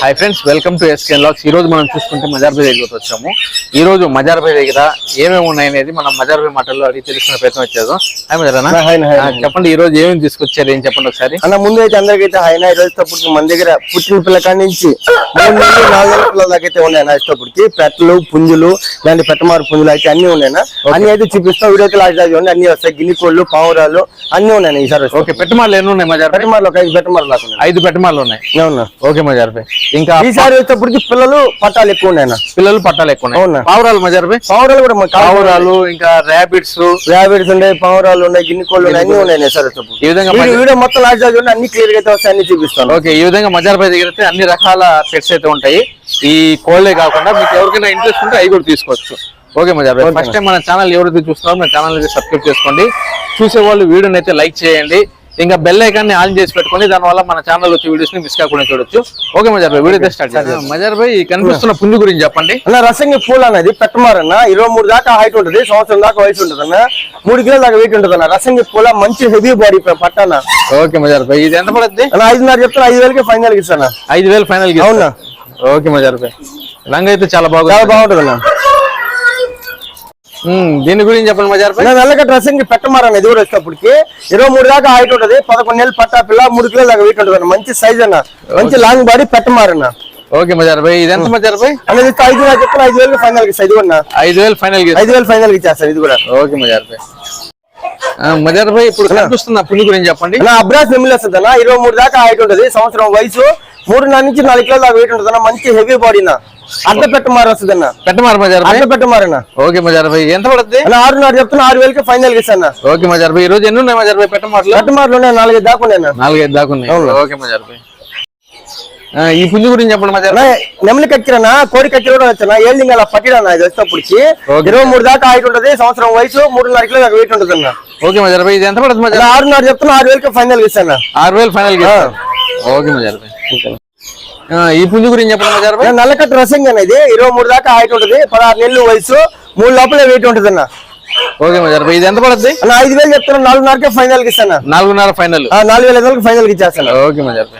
Hi friends welcome to ఎస్కెన్ లాక్స్ ఈ రోజు మనం చూసుకుంటే మజార్ భాయ్ దగ్గరికి వచ్చాము. ఈ రోజు మజార్ భాయ్ దగ్గర ఏమేమి ఉన్నాయి అనేది మనం మజార్ భాయ్ మాటల్లో అడిగి తెలుసుకునే ప్రయత్నం వచ్చేది హాయ్ చెప్పండి ఈ రోజు ఏమేమి తీసుకొచ్చారు ఏం చెప్పండి ఒకసారి? అన్న ముందు అయితే అందరికైతే హైనా ఇష్టపడికి మన దగ్గర పుట్టిన పిల్ల కాడి నుంచి మూడు నాలుగు నెలల పిల్లల దాకా అయితే ఉన్నాయి నా ఇష్టపడికి పెట్టలు పుంజులు ఇలాంటి పెట్టమారు పుంజులు అయితే అన్ని ఉన్నాయన్నా. అన్ని అయితే చూపిస్తాం. వీడియో అయితే లాస్ట్ దాకా అన్ని వస్తాయి. గిన్ని కోళ్ళు పావురాలు అన్ని ఉన్నాయి ఈసారి ఓకే పెట్టమాలు ఎన్ని ఉన్నాయి మజార్ పెట్టమార్లు ఒక ఐదు పెట్టమార్లు ఉన్నాయి. ఐదు పెట్టమాలు ఉన్నాయి. అవునా? ఓకే మజార్ ఇంకా ఈసారి వచ్చేప్పటికి పిల్లలు పట్టాలు ఎక్కువ ఉన్నాయి పిల్లలు పట్టాలు ఎక్కువ ఉన్నాయి. పావురాలు మజార్ పావురాలు కూడా పావురాలు ఇంకా ర్యాబిట్స్ ర్యాబిట్స్ ఉన్నాయి పావురాలు ఉన్నాయి గిన్ని కోళ్ళు ఉన్నాయి అన్ని ఉన్నాయి సార్ ఈ విధంగా వీడియో మొత్తం లాస్ట్ చూడండి అన్ని క్లియర్గా అయితే వస్తాయి అన్ని చూపిస్తాను. ఓకే ఈ విధంగా మజార్ భాయ్ దగ్గర అయితే అన్ని రకాల పెట్స్ అయితే ఉంటాయి. ఈ కోళ్ళే కాకుండా మీకు ఎవరికైనా ఇంట్రెస్ట్ ఉంటే అవి కూడా తీసుకోవచ్చు. ఓకే భాయ్ ఫస్ట్ టైం మన ఛానల్ ఎవరైతే చూస్తున్నారో మన ఛానల్ అయితే సబ్స్క్రైబ్ చేసుకోండి. చూసే వాళ్ళు వీడియోని అయితే లైక్ చేయండి. ఇంకా బెల్ ఐకాన్ని ఆన్ చేసి పెట్టుకోండి దానివల్ల మన ఛానల్ వచ్చే వీడియోస్ని మిస్ కాకుండా చూడొచ్చు. ఓకే మజార్ భాయ్ వీడియో స్టార్ట్ చేద్దాం. మజార్ భాయ్ ఈ కనిపిస్తున్న పుంజు గురించి చెప్పండి. అన్న రసంగి పూలు అనేది పెట్టమారన్న ఇరవై మూడు దాకా హైట్ ఉంటుంది సంవత్సరం దాకా వయసు ఉంటుంది అన్న మూడు కిలోల దాకా వెయిట్ ఉంటుంది అన్న రసంగి పూల మంచి హెవీ బాడీ పట్టన్న. ఓకే మజార్ భాయ్ ఇది ఎంత పడుద్ది? అన్న ఐదున్నర చెప్తాను ఐదు వేలకి ఫైనల్ ఇస్తాను? ఐదు వేలు ఫైనల్ అవునా? ఓకే మజార్ భాయ్ రంగు అయితే చాలా చాలా బాగుంది. బాగుంటుంది అన్న దీని గురించి చెప్పండి మజార్ నల్లగడ్డ రసంగి పెట్టమారన్న ఇది కూడా వచ్చేటప్పటికి ఇరవై మూడు దాకా హైట్ ఉంటుంది పదకొండు నెలలు పట్టా పిల్ల మూడు కిలోల దాకా వెయిట్ ఉంటుంది మంచి సైజ్ అన్న. మంచి లాంగ్ బాడీ పెట్టమారన్న ఓకే మజార్ భాయ్ ఇది ఎంత మజార్ భాయ్ అనేది ఐదు నాకు చెప్తాను ఐదు వేలకి ఫైనల్ ఇస్తా. ఇది కూడా. ఐదు వేలు ఫైనల్ ఐదు వేలు ఫైనల్ ఇచ్చేస్తాను ఇది కూడా. ఓకే మజార్ భాయ్ మజార్ భాయ్ ఇప్పుడు కనిపిస్తున్న పులి గురించి చెప్పండి. అబ్రాస్ నెమ్మిలి వస్తుంది అన్న ఇరవై మూడు దాకా హైట్ ఉంటుంది సంవత్సరం వయసు. మూడున్నర నుంచి నాలుగు కిలోల దాకా వెయిట్ ఉంటుంది మంచి హెవీ బాడీ అన్న అడ్డ పెట్టమారు వస్తుంది అన్న పెట్టమారు మజార్ అడ్డ పెట్టమారన్న ఓకే మజార్ భాయ్. ఎంత పడుద్ది? అన్న ఆరున్నర చెప్తున్నా ఆరు వేలకి ఫైనల్ ఇస్తాను ఓకే మజార్ భాయ్. ఈ రోజు ఎన్ని ఉన్నాయి మజార్ భాయ్ పెట్టమారులు పెట్టమారులు నాలుగైదు దాకా ఉన్నాయి నాలుగైదు దాకా ఉన్నాయి. ఓకే మజార్ భాయ్. ఆ, ఈ పుంజు గురించి చెప్పండి మజార్ నెమలి కక్కిరన్న కోడి కక్కిర కూడా వచ్చాను ఏళ్ళింగ్ అలా పట్టిడన్న ఇది వచ్చేప్పటికి ఇరవై మూడు దాకా హైట్ ఉంటుంది సంవత్సరం వయసు మూడున్నర కిలో దాకా వెయిట్ ఉంటుంది అన్న ఓకే మజార్ భాయ్. ఇది ఎంత పడుతుంది మజార్ ఆరున్నర చెప్తున్నా ఆరు వేలకి ఫైనల్ ఇస్తాను ఆరు వేలు ఫైనల్ ఓకే మజార్ ఈ పుంజు గురించి చెప్పండి మజార్ నల్లకట్ట రసంగి అనేది ఇరవై మూడు దాకా హైట్ ఉంటుంది. పదహారు నెలలు వయసు. మూడు లోపలే వెయిట్ ఉంటుంది అన్న. ఓకే మజార్ ఇది ఎంత పడుద్ది? అన్న ఐదు వేలు చెప్తున్నా. నాలుగున్నరకే ఫైనల్కి ఇస్తాను నాలుగున్నర ఫైనల్ ఆ, నాలుగు వేల ఫైనల్కి ఇచ్చేస్తాను. ఓకే మజార్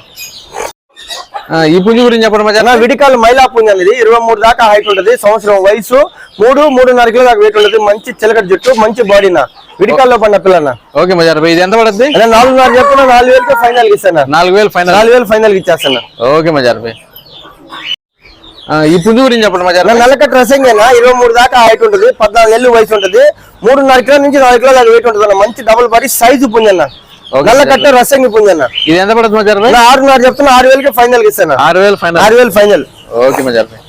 ఈ పుంజు గురించి చెప్పండి అన్న విడికాల మైలా పుంజ అనేది ఇరవై మూడు దాకా హైట్ ఉంటుంది సంవత్సరం వయసు మూడు మూడున్నర కిలో దాకా వెయిట్ ఉంటుంది మంచి చిలకడ జుట్టు మంచి బాడీనా విడికాల్లో పడిన పిల్లన? ఓకే మజార్ ఇది ఎంత పడుద్ది? అదే నాలుగున్నర చెప్తున్నా నాలుగు వేలకి ఫైనల్ ఇస్తాను? నాలుగు వేలు ఫైనల్ నాలుగు వేలు ఫైనల్కి ఇచ్చేస్తాను? ఓకే మజార్ భాయ్ ఈ పుంజు గురించి చెప్పండి మజార్ భాయ్ నల్లకట్ట రసంగైనా? ఇరవై మూడు దాకా హైట్ ఉంటుంది పద్నాలుగు నెలలు వయసు ఉంటుంది మూడున్నర కిలో నుంచి నాలుగు కిలో దాకా వెయిట్ ఉంటుంది మంచి డబుల్ బాడీ సైజు పుంజన్న ఓకే, నల్లకట్ట రసంగి పుంజన్న ఇది ఎంత పడుతుంది మజార్ భాయ్ ఆరున్నర చెప్తున్నా ఆరు వేలకి ఫైనల్ ఇస్తాను. ఆరు వేలు ఫైనల్ ఆరు వేలు ఫైనల్ ఓకే మజార్ భాయ్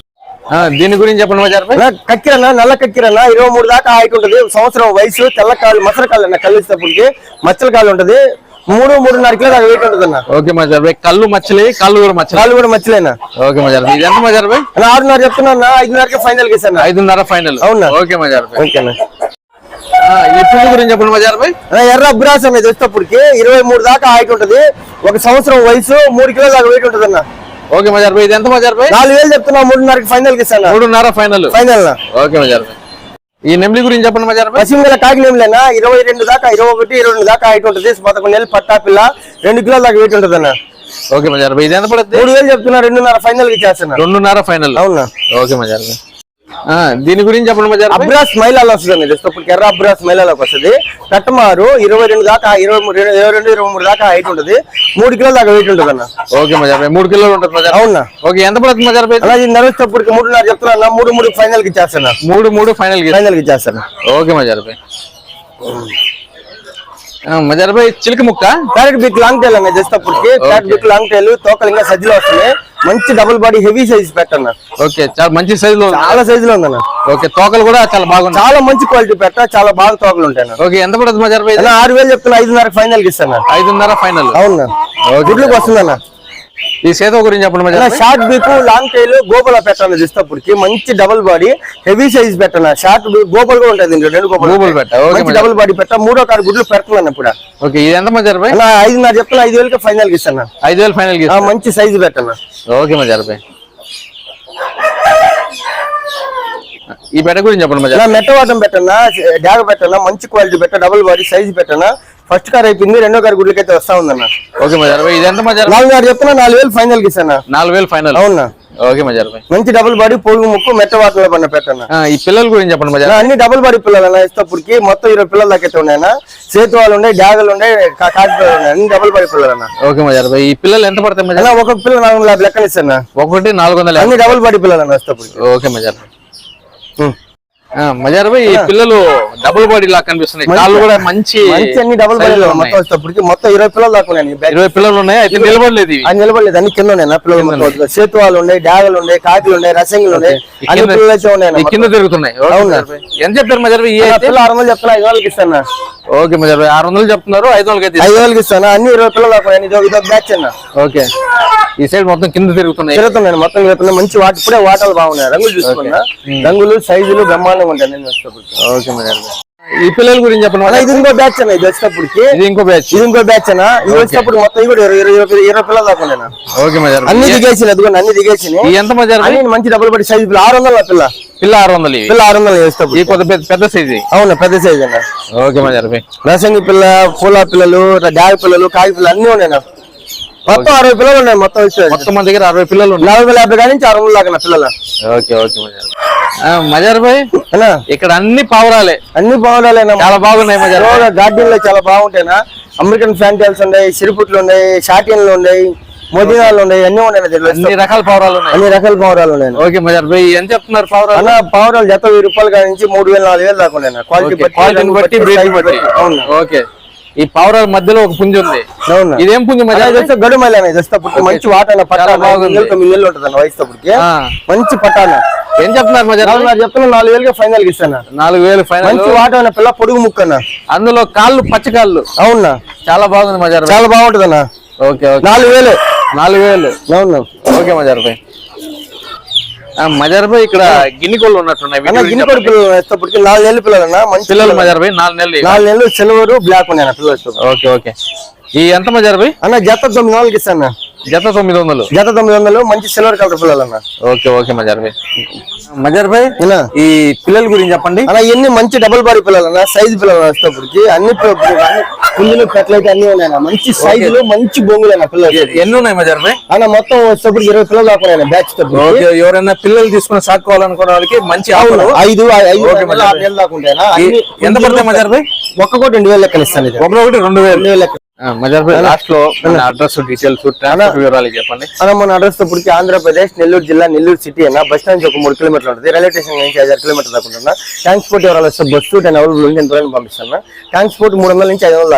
ఆ, దీని గురించి చెప్పండి మజార్ భాయ్ కక్కిరన్న నల్ల కక్కిరన్న ఇరవై మూడు దాకా హైట్ ఉంటుంది. సంవత్సరం వయసు తెల్ల కాళ్ళు మసల కాళ్ళు అన్న కళ్ళు ఇచ్చినప్పటికి మచ్చల కాళ్ళు ఉంటుంది. మూడు మూడున్నర కిలో దాకా వెయిట్ ఉంటుంది అన్న ఓకే మజార్ భాయ్ కళ్ళు మచ్చలి కాళ్ళు కూడా మచ్చలి. కాళ్ళు కూడా మచ్చలేనా ఓకే మజార్ భాయ్ ఇది ఎంత మజార్ భాయ్ ఆరున్నర చెప్తున్నా అన్న ఐదున్నరకి ఫైనల్ ఇస్తాను ఐదున్నర ఫైనల్ అవునా? ఓకే మజార్ భాయ్ ఓకేనా ఈ గురించి చెప్పండి మజార్ భాయ్ అన్న ఎర్ర అబ్రాస్ అనేది వచ్చేటప్పటికి ఇరవై మూడు దాకా హైట్ ఉంటుంది. ఒక సంవత్సరం వయసు మూడు కిలో దాకా వెయిట్ ఉంటుంది అన్న ఓకే మజార్ భాయ్ ఇది ఎంత మజార్ భాయ్ నాలుగు వేలు చెప్తున్నా మూడున్నరకి ఫైనల్కి ఇస్తాను? మూడున్నర ఫైనల్ ఫైనల్ ఓకే మజార్ భాయ్ ఈ నెమ్లి గురించి చెప్పండి మజార్ భాయ్ పశ్చిమ గల కాకినేమిలేనా ఇరవై రెండు దాకా ఇరవై ఒకటి ఇరవై రెండు దాకా హైట్ ఉంటుంది. పదకొండు నెలలు పట్టా పిల్ల రెండు కిలోల దాకా వెయిట్ ఉంటుంది అన్న ఓకే మజార్ భాయ్ ఇది ఎంత పడుతుంది మూడు వేలు చెప్తున్నా రెండున్నర ఫైనల్కి ఇచ్చేస్తున్నా. రెండున్నర ఫైనల్ అవునా? ఓకే మజార్ భాయ్ దీని గురించి చెప్పండి మజార్ భాయ్ అబ్రాస్ మైలాలో వస్తుంది జస్ట్ ఇప్పుడు ఎర్ర అబ్రాస్ మైలాలోకి వస్తుంది. కట్టమారు ఇరవై రెండు దాకా ఇరవై మూడు ఇరవై రెండు ఇరవై మూడు దాకా హైట్ ఉంటుంది. మూడు కిలోల దాకా వెయిట్ ఉంటుంది అన్న. ఓకే భాయ్ మూడు కిలోలు ఉంటుంది. అవునా? ఓకే ఎంత పడుతుంది మజార్ భాయ్ అలాగే నడుస్తప్పుడు మూడున్నర చెప్తున్నా మూడు మూడు ఫైనల్కి ఇచ్చేస్తున్నా మూడు మూడు ఫైనల్కి ఫైనల్కి ఇచ్చేస్తాను ఓకే మజార్ భాయ్ చిలుక ముక్క? ప్యారెట్ బిక్ లాంగ్ టైల్ అన్న జస్ట్ అప్పటికి. ప్యారెట్ బిక్ లాంగ్ టైల్ తోకలు ఇంకా సజ్జలో వస్తున్నాయి. మంచి డబుల్ బాడీ హెవీ సైజ్ పెట్టన్న. ఓకే చాలా మంచి సైజులో ఉంది. చాలా సైజ్లో ఉందన్న. ఓకే తోకలు కూడా చాలా బాగున్నాయి. చాలా మంచి క్వాలిటీ పెట్ట చాలా బాగా తోకలు ఉంటాయి అన్న. ఓకే ఎంత పడుతుంది? అన్న ఆరు వేలు చెప్తున్నా ఐదున్నర ఫైనల్కి ఇస్తాను ఐదున్నర ఫైనల్ అవునా గుడ్లకు వస్తుందన్న. ఈ సేత గురించి చెప్పండి. షార్ట్ బీక్ లాంగ్ టైల్ గోపల పెట్టాను చూసేటప్పటికి మంచి డబుల్ బాడీ హెవీ సైజ్ పెట్టాను షార్ట్ గోపల్ కూడా ఉంటుంది రెండు గోపలు గోపలు పెట్ట, డబుల్ బాడీ పెట్ట. మూడో కారు గుడ్లు పెడుతున్నాను ఇప్పుడు ఓకే ఇది ఎంత భాయ్ అన్న ఐదున్నర చెప్తున్నా ఐదు వేలకి ఫైనల్కి ఇస్తాను ఐదు వేలు ఫైనల్ మంచి సైజ్ పెట్టాను. ఓకే మజార్ భాయ్ ఈ పెట్ట గురించి చెప్పండి నా మెట్ట వాటం పెట్టన్నా డాగ పెట్టన్నా మంచి క్వాలిటీ పెట్ట డబుల్ బాడీ సైజ్ పెట్టన్నా ఫస్ట్ కార్ అయిపోయింది రెండో కార్ గుడ్లకైతే వస్తా ఉందన్న. ఓకే మజార్ భాయ్ ఇది ఎంత మజార్ నాలుగు చెప్తున్నా నాలుగు వేలు ఫైనల్కి ఇస్తాను? నాలుగు వేలు ఫైనల్ అవునా? ఓకే మజార్ భాయ్ మంచి డబుల్ బాడీ పొడుగు ముక్కు మెట్ట వాటలో పడిన పెట్టన్న. ఆ, ఈ పిల్లల గురించి చెప్పండి మజార్ అన్ని డబుల్ బాడీ పిల్లలు అన్న ఇష్టప్పటికి మొత్తం ఇరవై పిల్లల దాకా అయితే ఉన్నాయన్న. చేతు వాళ్ళు ఉన్నాయి డాగలు ఉన్నాయి కా- కాకి పిల్లలు ఉన్నాయి అన్ని డబుల్ బాడీ పిల్లలు అన్న ఓకే మజార్ భాయ్ ఈ పిల్లలు ఎంత పడతాయి మజార్ అన్న ఒక్కొక్క పిల్ల నాలుగు వందల లెక్కలు ఇస్తాను? ఒకటి నాలుగు వందల. అన్ని డబుల్ బాడీ పిల్లలు అన్న ఇష్టప్పటికి ఓకే మజార్ ఆ, మజార్ భాయ్ ఈ పిల్లలు డబుల్ బాడీ లాగా కనిపిస్తున్నాయి. కాళ్ళు కూడా మంచి మంచి అన్ని డబుల్ బాడీ మొత్తం మొత్తం ఇరవై పిల్లలు దాకా ఉన్నాయి. ఇరవై పిల్లలు ఉన్నాయి అయితే నిలబడలేదు అది నిలబడలేదు. అన్ని కింద ఉన్నాయి పిల్లలు మొత్తం వాళ్ళు ఉన్నాయి డాగలు ఉన్నాయి కాకులు ఉన్నాయి రసంగులు ఉన్నాయి. అన్ని పిల్లలు అయితే ఉన్నాయి కింద తిరుగుతున్నాయి. ఎంత చెప్పారు మజార్ భాయ్ ఈ మొత్తం. అయితే? పిల్ల ఆరు వందలు చెప్తున్నా ఐదు వందలకి ఇస్తాను? ఓకే మజార్ భాయ్ ఆరు వందలు చెప్తున్నారు ఐదు అయితే ఐదు వేలకి ఇస్తాను? అన్ని ఇరవై పిల్లలు దాకా ఇదో ఇదో బ్యాచ్ అన్న. ఓకే. ఈ సైడ్ మొత్తం కింద తిరుగుతున్నాయి. తిరుగుతున్నాను మొత్తం తిరుగుతున్నా మంచి వాటి ఇప్పుడే వాటలు బాగున్నాయి. రంగులు చూసుకున్నా. రంగులు సైజులు బ్రహ్మాండంగా ఉంటాయి. నేను ఓకే భాయ్ ఈ పిల్లల గురించి చెప్పండి. ఇది ఇంకో బ్యాచ్ అన్న ఇది వచ్చేటప్పటికి ఇది ఇంకో బ్యాచ్. ఇది ఇంకో బ్యాచ్ అన్న. ఇది వచ్చేటప్పుడు మొత్తం కూడా ఇరవై ఇరవై పిల్లలు దాకా. ఓకే భాయ్. అన్ని దిగేసి అదిగోండి అన్ని దిగేసి ఈ ఎంత? అన్ని మంచి డబ్బులు పడి సైజు ఆరు వందల పిల్ల. పిల్ల ఆరు వందలు పిల్ల ఆరు వందలు వేసేటప్పుడు. కొద్ది పెద్ద సైజ్ అవును పెద్ద సైజ్ అన్న. ఓకే మజార్ భాయ్ రసంగి పిల్ల పూల పిల్లలు డాగ పిల్లలు కాకి పిల్లలు అన్ని ఉన్నాయి. మొత్తం అరవై పిల్లలు ఉన్నాయి మొత్తం వచ్చేసి మొత్తం మన దగ్గర అరవై పిల్లలు నలభై యాభై కాడి నుంచి అరవై దాకా పిల్లలు. ఓకే ఓకే మజార్ భాయ్. ఇక్కడ అన్ని పావురాలే. అన్ని బాగుండాలన్నా చాలా బాగున్నాయి మజార్. గార్డెన్లో చాలా బాగుంటాయినా. అమెరికన్ ఫ్యాంటైల్స్ ఉన్నాయి సిరిపుట్లు ఉన్నాయి షాటిన్లు ఉన్నాయి మోదీనాలు ఉన్నాయి అన్ని ఉన్నాయి. అన్ని రకాల పావురాలు ఉన్నాయి. అన్ని రకాల పావురాలు ఉన్నాయి ఓకే మజార్ భాయ్ ఎంత చెప్తున్నారు పావురాలు? అన్న పావురాలు జత వెయ్యి రూపాయల నుంచి మూడు వేల నాలుగు వేలు దాకా ఉన్నాయి క్వాలిటీ క్వాలిటీని బట్టి. బట్టి. అవును. ఓకే. ఈ పావురాల మధ్యలో ఒక పుంజు ఉంది. అవును? ఇదేం పుంజు? గడు అప్పుడు మంచి వాటర్ పట్టాలి చాలా బాగుంది. తొమ్మిది వేలు ఉంటుంది అన్న వయసు అప్పటికి. ఆ. మంచి పట్టాన. ఏం చెప్తున్నారు మజార్ భాయ్? నాలుగు చెప్తున్నా నాలుగు వేలుగా ఫైనల్కి ఇస్తాను? నాలుగు వేలు ఫైనల్ మంచి వాటర్ అన్న పిల్ల పొడుగు ముక్కన్న. అందులో కాళ్ళు పచ్చ కాళ్ళు. అవునా? చాలా బాగుంది మజార్. చాలా బాగుంటుంది అన్న ఓకే నాలుగు వేలు. నాలుగు వేలు. అవును? ఓకే మజార్ మజార్ భాయ్ ఇక్కడ గిన్ని కోళ్ళు ఉన్నట్టున్నాయి అన్న గిన్నెపడి చెప్పండి. పిల్లలు వేసేటప్పటికి నాలుగు నెలలు పిల్లలన్నా మంచి పిల్లలు మజార్ భాయ్ నాలుగు నెలలు. నాలుగు నెలలు సిల్వర్ బ్లాక్ ఉన్నాయి అన్న పిల్లలు. ఓకే ఓకే ఈ ఎంత మజార్ భాయ్ అన్న జత తొమ్మిది వందలకి ఇస్తాను జత తొమ్మిది వందలు. జత తొమ్మిది వందలు మంచి సిల్వర్ కలర్ పిల్లలు అన్న. ఓకే ఓకే మజార్ భాయ్. మజార్ భాయ్ ఇలా ఈ పిల్లల గురించి చెప్పండి. అన్న ఇవన్నీ మంచి డబుల్ బాడీ పిల్లలు అన్న సైజ్ పిల్లలు వచ్చేటప్పటికి అన్ని పుంజులు పెట్టలైతే అన్ని ఉన్నాయి మంచి సైజులు మంచి బొంగులు అన్న పిల్లలు. ఎన్ని ఉన్నాయి మజార్ భాయ్? అన్న మొత్తం వచ్చేటప్పటికి ఇరవై పిల్లలు దాకా బ్యాచ్ ఎవరైనా పిల్లలు తీసుకుని సాక్కోవాలనుకున్న వాళ్ళకి మంచి ఆఫర్ ఐదు ఐదు దాకా ఉంటాయి ఎంత పడతాయి మజార్ భాయ్? ఒక్కొక్కటి రెండు వేలు లెక్కలు ఇస్తాను ఒకటి రెండు వేలు. రెండు వేలు లెక్క లాస్ట్లో అడ్రస్ డీటెయిల్స్ వివరాలు చెప్పండి. అన్న మన అడ్రస్ ఇప్పటికి ఆంధ్రప్రదేశ్ నెల్లూరు జిల్లా నెల్లూరు సిటీ అన్న బస్ స్టాండ్ ఒక మూడు కిలోమీటర్లు ఉంటుంది. రైల్వే స్టేషన్ నుంచి ఐదు ఆరు కిలోమీటర్లు దాకా ఉంటుంది ట్రాన్స్పోర్ట్ ఎవరైనా వస్తే బస్సు నేను అవైలబుల్ ఉంది ఎంత పంపిస్తాను ట్రాన్స్పోర్ట్ మూడు వందల నుంచి ఐదు వందలు